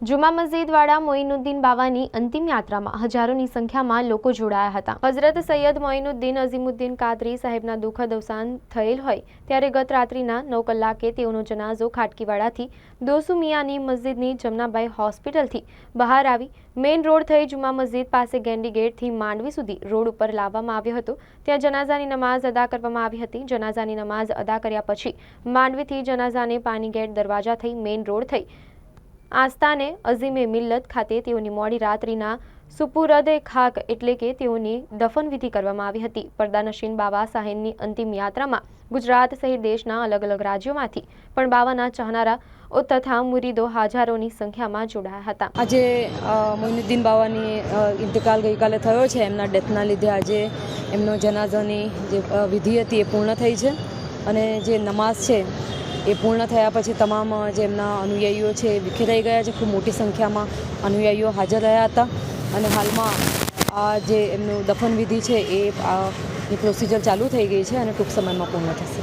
જુમા મસ્જિદવાળા મોઇનુદ્દીન બાવાની અંતિમ યાત્રામાં હજારોની સંખ્યામાં લોકો જોડાયા હતા. હઝરત સૈયદ મોઇનુદ્દીન અઝીમુદ્દીન કાદરી સાહેબના દુઃખદ અવસાન થયેલ હોય ત્યારે ગત રાત્રિના નવ કલાકે તેઓનો જનાઝો ખાટકીવાડાથી દોસુ મિયાની મસ્જિદની જમનાબાઈ હોસ્પિટલથી બહાર આવી મેઇન રોડ થઈ જુમા મસ્જિદ પાસે ગેન્ડી ગેટથી માંડવી સુધી રોડ ઉપર લાવવામાં આવ્યો હતો. ત્યાં જનાઝાની નમાઝ અદા કરવામાં આવી હતી. જનાઝાની નમાઝ અદા કર્યા પછી માંડવીથી જનાઝાને પાની ગેટ દરવાજા થઈ મેઇન રોડ થઈ આસ્તાને અઝીમે મિલ્લત ખાતે તેઓની મોડી રાત્રિના સુપુરદ ખાક એટલે કે તેઓની દફનવિધિ કરવામાં આવી હતી. પડદાનશીન બાબા સાહેબની અંતિમ યાત્રામાં ગુજરાત સહિત દેશના અલગ અલગ રાજ્યોમાંથી પણ બાવાના ચાહનારા તથા મુરીદો હજારોની સંખ્યામાં જોડાયા હતા. આજે મોઇનુદ્દીન બાવાની ઇન્તકાલ ગઈકાલે થયો છે. એમના ડેથના લીધે આજે એમનો જનાઝાની જે વિધિ હતી એ પૂર્ણ થઈ છે. અને જે નમાઝ છે એ પૂર્ણ થયા પછી તમામ જે એમના અનુયાયીઓ છે એ વિખેરાઈ ગયા છે. ખૂબ મોટી સંખ્યામાં અનુયાયીઓ હાજર રહ્યા હતા. અને હાલમાં આ જે એમનું દફન વિધિ છે એ પ્રોસિજર ચાલુ થઈ ગઈ છે અને ટૂંક સમયમાં પૂર્ણ થશે.